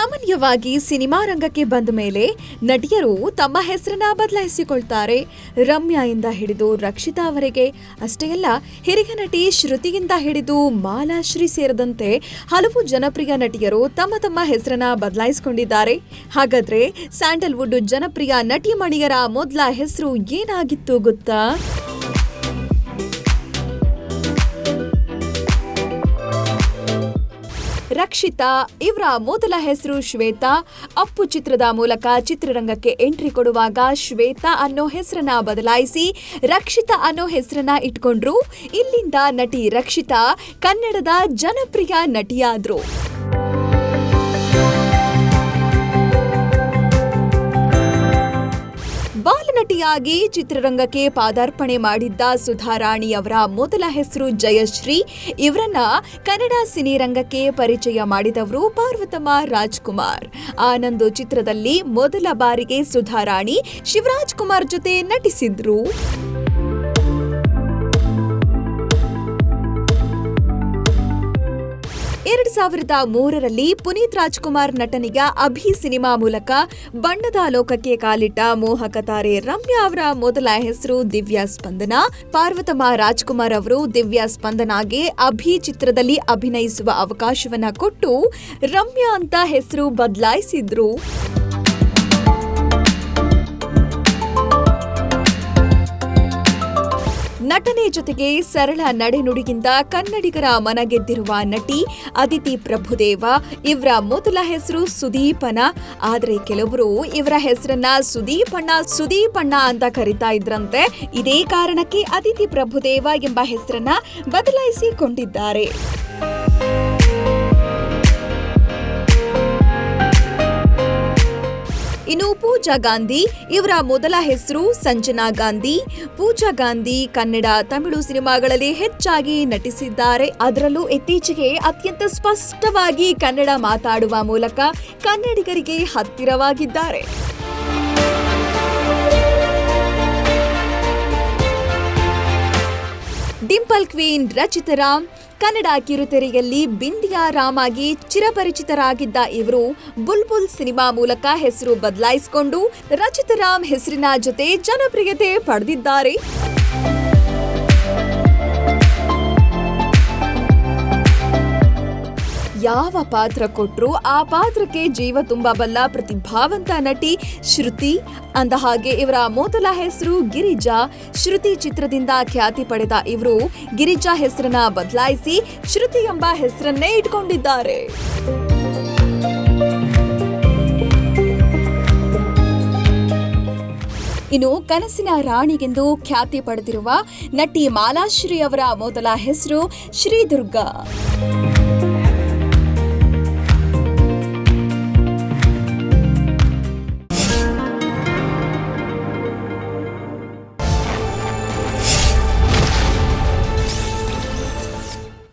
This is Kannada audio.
ಸಾಮಾನ್ಯವಾಗಿ ಸಿನಿಮಾ ರಂಗಕ್ಕೆ ಬಂದ ಮೇಲೆ ನಟಿಯರು ತಮ್ಮ ಹೆಸರನ್ನ ಬದಲಾಯಿಸಿಕೊಳ್ತಾರೆ. ರಮ್ಯಾಯಿಂದ ಹಿಡಿದು ರಕ್ಷಿತಾ ಅವರಿಗೆ ಅಷ್ಟೇ ಅಲ್ಲ, ಹಿರಿಯ ನಟಿ ಶ್ರುತಿಯಿಂದ ಹಿಡಿದು ಮಾಲಾಶ್ರೀ ಸೇರಿದಂತೆ ಹಲವು ಜನಪ್ರಿಯ ನಟಿಯರು ತಮ್ಮ ತಮ್ಮ ಹೆಸರನ್ನ ಬದಲಾಯಿಸಿಕೊಂಡಿದ್ದಾರೆ. ಹಾಗಾದ್ರೆ ಸ್ಯಾಂಡಲ್ವುಡ್ ಜನಪ್ರಿಯ ನಟಿಮಣಿಯರ ಮೊದಲ ಹೆಸರು ಏನಾಗಿತ್ತು ಗೊತ್ತಾ? ರಕ್ಷಿತಾ, ಇವರ ಮೊದಲ ಹೆಸರು ಶ್ವೇತಾ. ಅಪ್ಪು ಚಿತ್ರದ ಮೂಲಕ ಚಿತ್ರರಂಗಕ್ಕೆ ಎಂಟ್ರಿ ಕೊಡುವಾಗ ಶ್ವೇತಾ ಅನ್ನೋ ಹೆಸರನ್ನ ಬದಲಾಯಿಸಿ ರಕ್ಷಿತಾ ಅನ್ನೋ ಹೆಸರನ್ನ ಇಟ್ಕೊಂಡ್ರು. ಇಲ್ಲಿಂದ ನಟಿ ರಕ್ಷಿತಾ ಕನ್ನಡದ ಜನಪ್ರಿಯ ನಟಿಯಾದ್ರು. ಬಾಲನಟಿಯಾಗಿ ಚಿತ್ರರಂಗಕ್ಕೆ ಪಾದಾರ್ಪಣೆ ಮಾಡಿದ್ದ ಸುಧಾರಾಣಿ ಅವರ ಮೊದಲ ಹೆಸರು ಜಯಶ್ರೀ. ಇವರನ್ನ ಕನ್ನಡ ಸಿನಿರಂಗಕ್ಕೆ ಪರಿಚಯ ಮಾಡಿದವರು ಪಾರ್ವತಮ್ಮ ರಾಜ್ಕುಮಾರ್. ಆನಂದು ಚಿತ್ರದಲ್ಲಿ ಮೊದಲ ಬಾರಿಗೆ ಸುಧಾರಾಣಿ ಶಿವರಾಜ್ ಕುಮಾರ್ ಜೊತೆ ನಟಿಸಿದ್ರು. ಎರಡ್ ಸಾವಿರದ ಮೂರರಲ್ಲಿ ಪುನೀತ್ ರಾಜ್ಕುಮಾರ್ ನಟನಿಗೆ ಅಭಿ ಸಿನಿಮಾ ಮೂಲಕ ಬಣ್ಣದ ಲೋಕಕ್ಕೆ ಕಾಲಿಟ್ಟ ಮೋಹಕ ತಾರೆ ರಮ್ಯಾ ಅವರ ಮೊದಲ ಹೆಸರು ದಿವ್ಯಾ ಸ್ಪಂದನ. ಪಾರ್ವತಮ್ಮ ರಾಜ್ಕುಮಾರ್ ಅವರು ದಿವ್ಯಾ ಸ್ಪಂದನಾಗೆ ಅಭಿ ಚಿತ್ರದಲ್ಲಿ ಅಭಿನಯಿಸುವ ಅವಕಾಶವನ್ನ ಕೊಟ್ಟು ರಮ್ಯಾ ಅಂತ ಹೆಸರು ಬದಲಾಯಿಸಿದ್ರು. ನಟನೆ ಜೊತೆಗೆ ಸರಳ ನಡೆನುಡಿಗಿಂದ ಕನ್ನಡಿಗರ ಮನಗೆದ್ದಿರುವ ನಟಿ ಅದಿತಿ ಪ್ರಭುದೇವ, ಇವರ ಮೊದಲ ಹೆಸರು ಸುದೀಪನ. ಆದರೆ ಕೆಲವರು ಇವರ ಹೆಸರನ್ನ ಸುದೀಪಣ್ಣ ಸುದೀಪಣ್ಣ ಅಂತ ಕರಿತಾ ಇದ್ರಂತೆ. ಇದೇ ಕಾರಣಕ್ಕೆ ಅದಿತಿ ಪ್ರಭುದೇವ ಎಂಬ ಹೆಸರನ್ನ ಬದಲಾಯಿಸಿಕೊಂಡಿದ್ದಾರೆ. ಇನ್ನು ಪೂಜಾ ಗಾಂಧಿ, ಇವರ ಮೊದಲ ಹೆಸರು ಸಂಜನಾ ಗಾಂಧಿ. ಪೂಜಾ ಗಾಂಧಿ ಕನ್ನಡ, ತಮಿಳು ಸಿನಿಮಾಗಳಲ್ಲಿ ಹೆಚ್ಚಾಗಿ ನಟಿಸಿದ್ದಾರೆ. ಅದರಲ್ಲೂ ಇತ್ತೀಚೆಗೆ ಅತ್ಯಂತ ಸ್ಪಷ್ಟವಾಗಿ ಕನ್ನಡ ಮಾತಾಡುವ ಮೂಲಕ ಕನ್ನಡಿಗರಿಗೆ ಹತ್ತಿರವಾಗಿದ್ದಾರೆ. ಡಿಂಪಲ್ ಕ್ವೀನ್ ರಚಿತರಾಮ್ ಕನ್ನಡ ಕಿರುತೆರೆಯಲ್ಲಿ ಬಿಂದಿಯಾ ರಾಮ್ ಆಗಿ ಚಿರಪರಿಚಿತರಾಗಿದ್ದ ಇವರು ಬುಲ್ಬುಲ್ ಸಿನಿಮಾ ಮೂಲಕ ಹೆಸರು ಬದಲಾಯಿಸಿಕೊಂಡು ರಚಿತರಾಮ್ ಹೆಸರಿನ ಜೊತೆ ಜನಪ್ರಿಯತೆ ಪಡೆದಿದ್ದಾರೆ. ಯಾವ ಪಾತ್ರ ಕೊಟ್ಟರು ಆ ಪಾತ್ರಕ್ಕೆ ಜೀವ ತುಂಬಬಲ್ಲ ಪ್ರತಿಭಾವಂತ ನಟಿ ಶ್ರುತಿ. ಅಂದ ಹಾಗೆ ಇವರ ಮೊದಲ ಹೆಸರು ಗಿರಿಜಾ. ಶ್ರುತಿ ಚಿತ್ರದಿಂದ ಖ್ಯಾತಿ ಪಡೆದ ಇವರು ಗಿರಿಜಾ ಹೆಸರನ್ನ ಬದಲಾಯಿಸಿ ಶ್ರುತಿ ಎಂಬ ಹೆಸರನ್ನೇ ಇಟ್ಕೊಂಡಿದ್ದಾರೆ. ಇನ್ನು ಕನಸಿನ ರಾಣಿಗೆಂದು ಖ್ಯಾತಿ ಪಡೆದಿರುವ ನಟಿ ಮಾಲಾಶ್ರೀ ಅವರ ಮೊದಲ ಹೆಸರು ಶ್ರೀದುರ್ಗಾ.